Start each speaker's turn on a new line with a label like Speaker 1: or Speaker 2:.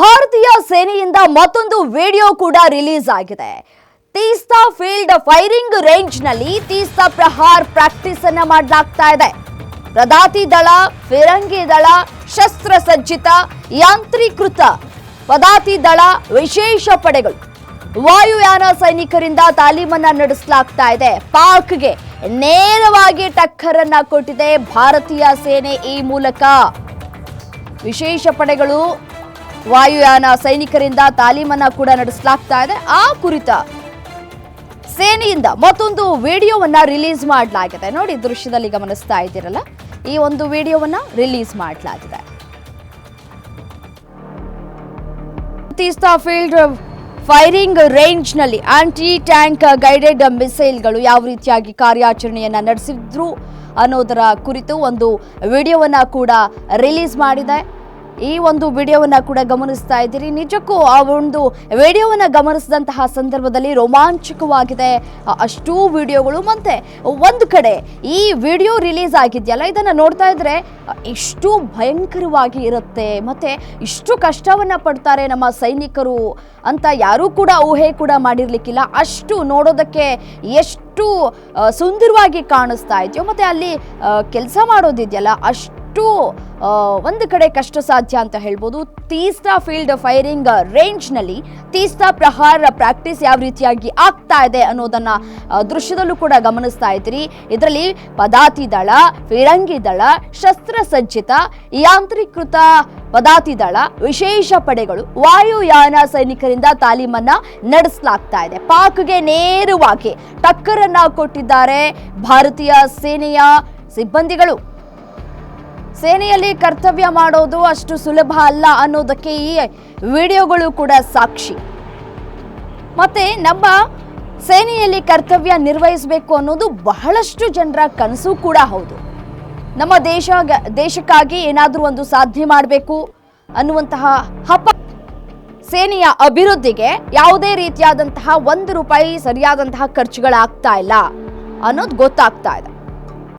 Speaker 1: ಭಾರತೀಯ ಸೇನೆಯಿಂದ ಮತ್ತೊಂದು ವಿಡಿಯೋ ಕೂಡ ರಿಲೀಸ್ ಆಗಿದೆ. ತೀಸ್ತಾ ಫೀಲ್ಡ್ ಫೈರಿಂಗ್ ರೇಂಜ್ನಲ್ಲಿ ತೀಸ್ತಾ ಪ್ರಹಾರ್ ಪ್ರಾಕ್ಟೀಸ್ ಅನ್ನ ಮಾಡಲಾಗ್ತಾ ಇದೆ. ಪ್ರದಾತಿ ದಳ, ಫಿರಂಗಿ ದಳ ಶಸ್ತ್ರಸಜ್ಜಿತ ಯಾಂತ್ರೀಕೃತ ಪದಾತಿ ದಳ ವಿಶೇಷ ಪಡೆಗಳು. ವಾಯುಯಾನ ಸೈನಿಕರಿಂದ ತಾಲೀಮನ್ನ ನಡೆಸಲಾಗ್ತಾ ಇದೆ. ಪಾಕ್ಗೆ ನೇರವಾಗಿ ಟಕ್ಕರನ್ನ ಕೊಟ್ಟಿದೆ ಭಾರತೀಯ ಸೇನೆ ಈ ಮೂಲಕ. ವಿಶೇಷ ಪಡೆಗಳು ವಾಯುಯಾನ ಸೈನಿಕರಿಂದ ತಾಲೀಮನ್ನ ಕೂಡ ನಡೆಸಲಾಗ್ತಾ ಇದೆ. ಆ ಕುರಿತ ಸೇನೆಯಿಂದ ಮತ್ತೊಂದು ವಿಡಿಯೋವನ್ನ ರಿಲೀಸ್ ಮಾಡಲಾಗಿದೆ. ನೋಡಿ, ದೃಶ್ಯದಲ್ಲಿ ಗಮನಿಸ್ತಾ ಇದ್ದೀರಲ್ಲ? ಈ ಒಂದು ವಿಡಿಯೋವನ್ನ ರಿಲೀಸ್ ಮಾಡಲಾಗಿದೆ. ತೀಸ್ತಾ ಫೀಲ್ಡ್ ಫೈರಿಂಗ್ ರೇಂಜ್ನಲ್ಲಿ ಆಂಟಿ ಟ್ಯಾಂಕ್ ಗೈಡೆಡ್ ಮಿಸೈಲ್ಗಳು ಯಾವ ರೀತಿಯಾಗಿ ಕಾರ್ಯಾಚರಣೆಯನ್ನ ನಡೆಸಿದ್ರು ಅನ್ನೋದರ ಕುರಿತು ಒಂದು ವಿಡಿಯೋವನ್ನ ಕೂಡ ರಿಲೀಸ್ ಮಾಡಿದೆ. ಈ ಒಂದು ವಿಡಿಯೋವನ್ನ ಕೂಡ ಗಮನಿಸ್ತಾ ಇದ್ದೀರಿ. ನಿಜಕ್ಕೂ ಆ ಒಂದು ವಿಡಿಯೋವನ್ನ ಗಮನಿಸಿದಂತಹ ಸಂದರ್ಭದಲ್ಲಿ ರೋಮಾಂಚಕವಾಗಿದೆ. ಅಷ್ಟೂ ವಿಡಿಯೋಗಳು. ಮತ್ತೆ ಒಂದು ಕಡೆ ಈ ವಿಡಿಯೋ ರಿಲೀಸ್ ಆಗಿದೆಯಲ್ಲ, ಇದನ್ನ ನೋಡ್ತಾ ಇದ್ರೆ ಇಷ್ಟು ಭಯಂಕರವಾಗಿ ಇರುತ್ತೆ. ಮತ್ತೆ ಇಷ್ಟು ಕಷ್ಟವನ್ನ ಪಡ್ತಾರೆ ನಮ್ಮ ಸೈನಿಕರು ಅಂತ ಯಾರೂ ಕೂಡ ಊಹೆ ಕೂಡ ಮಾಡಿರ್ಲಿಕ್ಕಿಲ್ಲ. ಅಷ್ಟು ನೋಡೋದಕ್ಕೆ ಎಷ್ಟು ಸುಂದರವಾಗಿ ಕಾಣಿಸ್ತಾ ಇದೆಯೋ. ಮತ್ತೆ ಅಲ್ಲಿ ಕೆಲಸ ಮಾಡೋದಿದೆಯಲ್ಲ, ಅಷ್ಟು ಆ, ಒಂದು ಕಡೆ ಕಷ್ಟ ಸಾಧ್ಯ ಅಂತ ಹೇಳ್ಬೋದು. ತೀಸ್ತಾ ಫೀಲ್ಡ್ ಫೈರಿಂಗ್ ರೇಂಜ್ನಲ್ಲಿ ತೀಸ್ತಾ ಪ್ರಹಾರ ಪ್ರಾಕ್ಟೀಸ್ ಯಾವ ರೀತಿಯಾಗಿ ಆಗ್ತಾ ಇದೆ ಅನ್ನೋದನ್ನ ದೃಶ್ಯದಲ್ಲೂ ಕೂಡ ಗಮನಿಸ್ತಾ ಇದ್ದೀರಿ. ಇದರಲ್ಲಿ ಪದಾತಿ ದಳ ಫಿರಂಗಿ ದಳ ಶಸ್ತ್ರಸಜ್ಜಿತ ಯಾಂತ್ರೀಕೃತ ಪದಾತಿ ದಳ ವಿಶೇಷ ಪಡೆಗಳು ವಾಯುಯಾನ ಸೈನಿಕರಿಂದ ತಾಲೀಮನ್ನ ನಡೆಸಲಾಗ್ತಾ ಇದೆ. ಪಾಕ್ಗೆ ನೇರವಾಗಿ ಟಕ್ಕರನ್ನ ಕೊಟ್ಟಿದ್ದಾರೆ ಭಾರತೀಯ ಸೇನೆಯ ಸಿಬ್ಬಂದಿಗಳು. ಸೇನೆಯಲ್ಲಿ ಕರ್ತವ್ಯ ಮಾಡೋದು ಅಷ್ಟು ಸುಲಭ ಅಲ್ಲ ಅನ್ನೋದಕ್ಕೆ ಈ ವಿಡಿಯೋಗಳು ಕೂಡ ಸಾಕ್ಷಿ. ಮತ್ತೆ ನಮ್ಮ ಸೇನೆಯಲ್ಲಿ ಕರ್ತವ್ಯ ನಿರ್ವಹಿಸಬೇಕು ಅನ್ನೋದು ಬಹಳಷ್ಟು ಜನರ ಕನಸು ಕೂಡ ಹೌದು. ನಮ್ಮ ದೇಶ ದೇಶಕ್ಕಾಗಿ ಏನಾದರೂ ಒಂದು ಸಾಧನೆ ಮಾಡಬೇಕು ಅನ್ನುವಂತಹ ಹಪ ಸೇನೆಯ ಅಭಿವೃದ್ಧಿಗೆ ಯಾವುದೇ ರೀತಿಯಾದಂತಹ ಒಂದು ರೂಪಾಯಿ ಸರಿಯಾದಂತಹ ಖರ್ಚುಗಳಾಗ್ತಾ ಇಲ್ಲ ಅನ್ನೋದು ಗೊತ್ತಾಗ್ತಾ ಇದೆ.